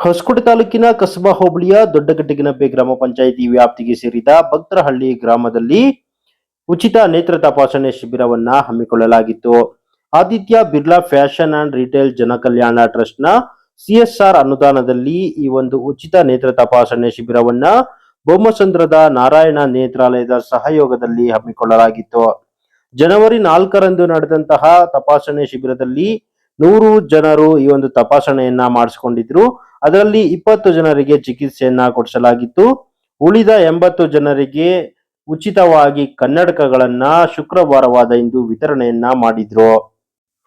ಹೊಸಕೋಟೆ ತಾಲೂಕಿನ ಕಸಬಾ ಹೋಬಳಿಯ ದೊಡ್ಡಗಟ್ಟಿಗಿನಬ್ಬೆ ಗ್ರಾಮ ಪಂಚಾಯಿತಿ ವ್ಯಾಪ್ತಿಗೆ ಸೇರಿದ ಭಕ್ತರಹಳ್ಳಿ ಗ್ರಾಮದಲ್ಲಿ ಉಚಿತ ನೇತ್ರ ತಪಾಸಣೆ ಶಿಬಿರವನ್ನ ಹಮ್ಮಿಕೊಳ್ಳಲಾಗಿತ್ತು. Aditya Birla fashion and retail Janakalyan ಟ್ರಸ್ಟ್ನ ಸಿಎಸ್ಆರ್ ಅನುದಾನದಲ್ಲಿ ಈ ಒಂದು ಉಚಿತ ನೇತ್ರ ತಪಾಸಣೆ ಶಿಬಿರವನ್ನ ಬೊಮ್ಮಸಂದ್ರದ ನಾರಾಯಣ ನೇತ್ರಾಲಯದ ಸಹಯೋಗದಲ್ಲಿ ಹಮ್ಮಿಕೊಳ್ಳಲಾಗಿತ್ತು. ಜನವರಿ ನಾಲ್ಕರಂದು ನಡೆದಂತಹ ತಪಾಸಣೆ ಶಿಬಿರದಲ್ಲಿ ನೂರು ಜನರು ಈ ಒಂದು ತಪಾಸಣೆಯನ್ನ ಮಾಡಿಸಿಕೊಂಡಿದ್ರು. ಅದರಲ್ಲಿ ಇಪ್ಪತ್ತು ಜನರಿಗೆ ಚಿಕಿತ್ಸೆಯನ್ನ ಕೊಡಿಸಲಾಗಿತ್ತು. ಉಳಿದ ಎಂಬತ್ತು ಜನರಿಗೆ ಉಚಿತವಾಗಿ ಕನ್ನಡಕಗಳನ್ನ ಶುಕ್ರವಾರವಾದ ಇಂದು ವಿತರಣೆಯನ್ನ ಮಾಡಿದ್ರು.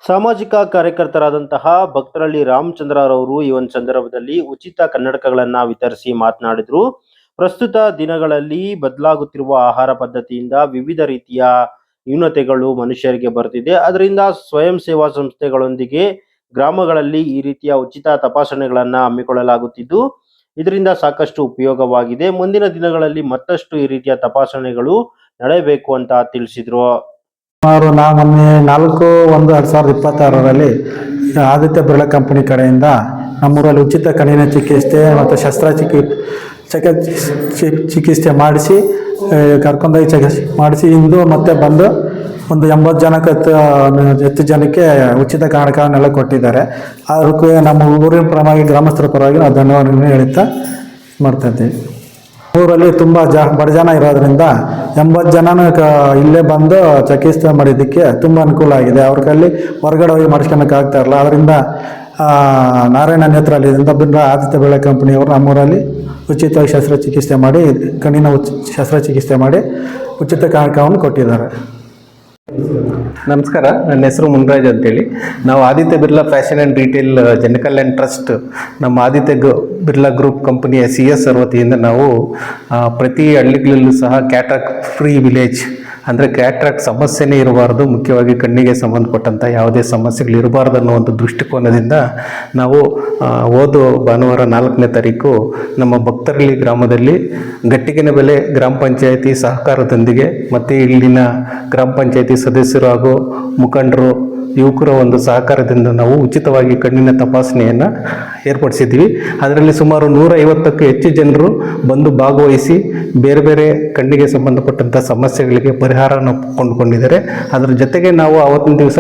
ಸಾಮಾಜಿಕ ಕಾರ್ಯಕರ್ತರಾದಂತಹ ಭಕ್ತರಳ್ಳಿ ರಾಮಚಂದ್ರರವರು ಈ ಒಂದು ಸಂದರ್ಭದಲ್ಲಿ ಉಚಿತ ಕನ್ನಡಕಗಳನ್ನ ವಿತರಿಸಿ ಮಾತನಾಡಿದ್ರು. ಪ್ರಸ್ತುತ ದಿನಗಳಲ್ಲಿ ಬದಲಾಗುತ್ತಿರುವ ಆಹಾರ ಪದ್ಧತಿಯಿಂದ ವಿವಿಧ ರೀತಿಯ ನ್ಯೂನತೆಗಳು ಮನುಷ್ಯರಿಗೆ ಬರ್ತಿದೆ. ಅದರಿಂದ ಸ್ವಯಂ ಸೇವಾ ಸಂಸ್ಥೆಗಳೊಂದಿಗೆ ಗ್ರಾಮಗಳಲ್ಲಿ ಈ ರೀತಿಯ ಉಚಿತ ತಪಾಸಣೆಗಳನ್ನು ಹಮ್ಮಿಕೊಳ್ಳಲಾಗುತ್ತಿದ್ದು, ಇದರಿಂದ ಸಾಕಷ್ಟು ಉಪಯೋಗವಾಗಿದೆ. ಮುಂದಿನ ದಿನಗಳಲ್ಲಿ ಮತ್ತಷ್ಟು ಈ ರೀತಿಯ ತಪಾಸಣೆಗಳು ನಡೆಯಬೇಕು ಅಂತ ತಿಳಿಸಿದ್ರು. ಸುಮಾರು ನಾ ಮೊನ್ನೆ ನಾಲ್ಕು, ಒಂದು, ಎರಡು ಸಾವಿರದ ಇಪ್ಪತ್ತಾರರಲ್ಲಿ ಆದಿತ್ಯ ಬಿರ್ಲಾ ಕಂಪನಿ ಕಡೆಯಿಂದ ನಮ್ಮೂರಲ್ಲಿ ಉಚಿತ ಕಣ್ಣಿನ ಚಿಕಿತ್ಸೆ ಮತ್ತು ಶಸ್ತ್ರಚಿಕಿ, ಚಕ, ಚಿಕಿತ್ಸೆ ಮಾಡಿಸಿ, ಕರ್ಕೊಂಡೋಗಿ ಚಿಕಿತ್ಸೆ ಮಾಡಿಸಿ ಇಂದು ಮತ್ತೆ ಬಂದು ಒಂದು ಎಂಬತ್ತು ಜನಕ್ಕೆ ಹತ್ತು ಜನಕ್ಕೆ ಉಚಿತ ಕಾರಣಕವನ್ನೆಲ್ಲ ಕೊಟ್ಟಿದ್ದಾರೆ. ಅದಕ್ಕೂ ನಮ್ಮ ಊರಿನ ಪರವಾಗಿ ಗ್ರಾಮಸ್ಥರ ಪರವಾಗಿ ನಾವು ಧನ್ಯವಾದಗಳನ್ನು ಹೇಳ್ತಾ ಮಾಡ್ತಾ ಊರಲ್ಲಿ ತುಂಬ ಜ, ಬಡ ಜನ ಇರೋದ್ರಿಂದ ಎಂಬತ್ತು ಜನನ ಇಲ್ಲೇ ಬಂದು ಚಿಕಿತ್ಸೆ ಮಾಡಿದ್ದಕ್ಕೆ ತುಂಬ ಅನುಕೂಲ ಆಗಿದೆ. ಅವ್ರ ಹೊರಗಡೆ ಹೋಗಿ ಮಾಡಿಸ್ಕೊಳಕ್ಕೆ ಆಗ್ತಾ ಇರಲ್ಲ. ಅದರಿಂದ ನಾರಾಯಣ ನೇತ್ರಾಲಯದಿಂದ ಬಂದ ಆದಿತ್ಯ ಬೆಳೆ ಕಂಪನಿಯವರು ನಮ್ಮೂರಲ್ಲಿ ಉಚಿತವಾಗಿ ಶಸ್ತ್ರಚಿಕಿತ್ಸೆ ಮಾಡಿ, ಕಣ್ಣಿನ ಉಚ್, ಶಸ್ತ್ರಚಿಕಿತ್ಸೆ ಮಾಡಿ ಉಚಿತ ಕನ್ನಡಕವನ್ನು ಕೊಟ್ಟಿದ್ದಾರೆ. ನಮಸ್ಕಾರ, ನನ್ನ ಹೆಸರು ಮುನ್ರಾಜ್ ಅಂತೇಳಿ. ನಾವು Aditya Birla fashion and retail Janakalyan trust, ನಮ್ಮ ಆದಿತ್ಯ ಬಿರ್ಲಾ ಗ್ರೂಪ್ ಕಂಪನಿಯ ಸಿ ಎಸ್ ವತಿಯಿಂದ ನಾವು ಪ್ರತಿ ಹಳ್ಳಿಗಳಲ್ಲೂ ಸಹ ಕ್ಯಾಟ್ರಾಕ್ ಫ್ರೀ ವಿಲೇಜ್ ಅಂದರೆ ಕ್ಯಾಟ್ರಾಕ್ ಸಮಸ್ಯೆನೇ ಇರಬಾರ್ದು, ಮುಖ್ಯವಾಗಿ ಕಣ್ಣಿಗೆ ಸಂಬಂಧಪಟ್ಟಂಥ ಯಾವುದೇ ಸಮಸ್ಯೆಗಳು ಇರಬಾರ್ದು ಅನ್ನೋ ಒಂದು ದೃಷ್ಟಿಕೋನದಿಂದ ನಾವು ಓದು ಭಾನುವಾರ ನಾಲ್ಕನೇ ತಾರೀಕು ನಮ್ಮ ಭಕ್ತರಳ್ಳಿ ಗ್ರಾಮದಲ್ಲಿ ಗಟ್ಟಿಗಿನ ಬೆಲೆ ಗ್ರಾಮ ಪಂಚಾಯಿತಿ ಸಹಕಾರದೊಂದಿಗೆ ಮತ್ತು ಇಲ್ಲಿನ ಗ್ರಾಮ ಪಂಚಾಯಿತಿ ಸದಸ್ಯರು ಹಾಗೂ ಮುಖಂಡರು ಯುವಕರ ಒಂದು ಸಹಕಾರದಿಂದ ನಾವು ಉಚಿತವಾಗಿ ಕಣ್ಣಿನ ತಪಾಸಣೆಯನ್ನು ಏರ್ಪಡಿಸಿದ್ದೀವಿ. ಅದರಲ್ಲಿ ಸುಮಾರು ನೂರ ಐವತ್ತಕ್ಕೂ ಹೆಚ್ಚು ಜನರು ಬಂದು ಭಾಗವಹಿಸಿ ಬೇರೆ ಬೇರೆ ಕಣ್ಣಿಗೆ ಸಂಬಂಧಪಟ್ಟಂಥ ಸಮಸ್ಯೆಗಳಿಗೆ ಪರಿಹಾರನ ಕೊಂಡುಕೊಂಡಿದ್ದಾರೆ. ಅದರ ಜೊತೆಗೆ ನಾವು ಆವತ್ತಿನ ದಿವಸ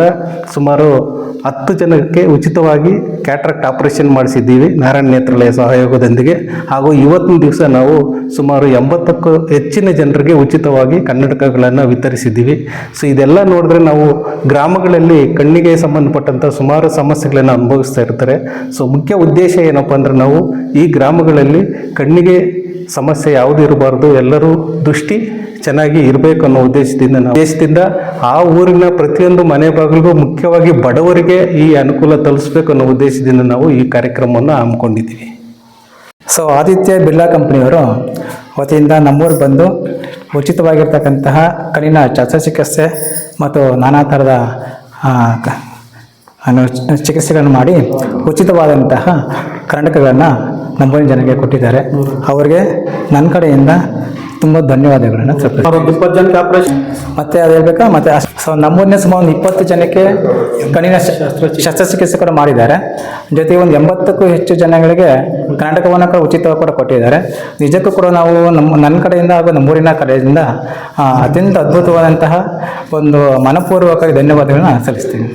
ಸುಮಾರು ಹತ್ತು ಜನಕ್ಕೆ ಉಚಿತವಾಗಿ ಕ್ಯಾಟ್ರಾಕ್ಟ್ ಆಪರೇಷನ್ ಮಾಡಿಸಿದ್ದೀವಿ ನಾರಾಯಣ ನೇತ್ರಾಲಯ ಸಹಯೋಗದೊಂದಿಗೆ. ಹಾಗೂ ಇವತ್ತಿನ ದಿವಸ ನಾವು ಸುಮಾರು ಎಂಬತ್ತಕ್ಕೂ ಹೆಚ್ಚಿನ ಜನರಿಗೆ ಉಚಿತವಾಗಿ ಕನ್ನಡಕಗಳನ್ನು ವಿತರಿಸಿದ್ದೀವಿ. ಸೊ, ಇದೆಲ್ಲ ನೋಡಿದ್ರೆ ನಾವು ಗ್ರಾಮಗಳಲ್ಲಿ ಕಣ್ಣಿಗೆ ಸಂಬಂಧಪಟ್ಟಂಥ ಸುಮಾರು ಸಮಸ್ಯೆಗಳನ್ನು ಅನುಭವಿಸ್ತಾ ಇರ್ತಾರೆ. ಸೊ ಮುಖ್ಯ ಉದ್ದೇಶ ಏನಪ್ಪ ಅಂದರೆ ನಾವು ಈ ಗ್ರಾಮಗಳಲ್ಲಿ ಕಣ್ಣಿಗೆ ಸಮಸ್ಯೆ ಯಾವುದು ಇರಬಾರ್ದು, ಎಲ್ಲರೂ ದೃಷ್ಟಿ ಚೆನ್ನಾಗಿ ಇರಬೇಕು ಅನ್ನೋ ಉದ್ದೇಶದಿಂದ ನಾವು ಉದ್ದೇಶದಿಂದ ಆ ಊರಿನ ಪ್ರತಿಯೊಂದು ಮನೆ ಬಾಗಿಲಿಗೂ ಮುಖ್ಯವಾಗಿ ಬಡವರಿಗೆ ಈ ಅನುಕೂಲ ತಲುಪಿಸ್ಬೇಕು ಅನ್ನೋ ಉದ್ದೇಶದಿಂದ ನಾವು ಈ ಕಾರ್ಯಕ್ರಮವನ್ನು ಹಮ್ಮಿಕೊಂಡಿದ್ದೀವಿ. ಸೊ ಆದಿತ್ಯ ಬಿರ್ಲಾ ಕಂಪ್ನಿಯವರು ವತಿಯಿಂದ ನಮ್ಮೂರು ಬಂದು ಉಚಿತವಾಗಿರ್ತಕ್ಕಂತಹ ಕಣ್ಣಿನ ಶಸ್ತ್ರಚಿಕಿತ್ಸೆ ಮತ್ತು ನಾನಾ ಥರದ ಚಿಕಿತ್ಸೆಗಳನ್ನು ಮಾಡಿ ಉಚಿತವಾದಂತಹ ಕನ್ನಡಕಗಳನ್ನು ನಮ್ಮೂರಿನ ಜನರಿಗೆ ಕೊಟ್ಟಿದ್ದಾರೆ. ಅವರಿಗೆ ನನ್ನ ಕಡೆಯಿಂದ ತುಂಬ ಧನ್ಯವಾದಗಳನ್ನು. ಇಪ್ಪತ್ತು ಜನಕ್ಕೆ ಆಪರೇಷನ್ ಮತ್ತೆ ಅದು ಹೇಳ್ಬೇಕಾ? ಮತ್ತೆ ನಮ್ಮೂರನೇ ಸೊ ನಮ್ಮೂರಿನ ಸುಮಾರು ಒಂದು ಇಪ್ಪತ್ತು ಜನಕ್ಕೆ ಕಣ್ಣಿನ ಶಸ್ತ್ರಚಿಕಿತ್ಸೆ. ಕೂಡ ಮಾಡಿದ್ದಾರೆ. ಜೊತೆಗೆ ಒಂದು ಎಂಬತ್ತಕ್ಕೂ ಹೆಚ್ಚು ಜನಗಳಿಗೆ ಕರ್ನಾಟಕವನ್ನು ಕೂಡ ಉಚಿತವಾಗಿ ಕೂಡ ಕೊಟ್ಟಿದ್ದಾರೆ. ನಿಜಕ್ಕೂ ಕೂಡ ನಾವು ನಮ್ಮ ನನ್ನ ಕಡೆಯಿಂದ ಹಾಗೂ ನಮ್ಮೂರಿನ ಕಡೆಯಿಂದ ಅತ್ಯಂತ ಅದ್ಭುತವಾದಂತಹ ಒಂದು ಮನಪೂರ್ವಕ ಧನ್ಯವಾದಗಳನ್ನ ಸಲ್ಲಿಸ್ತೀನಿ.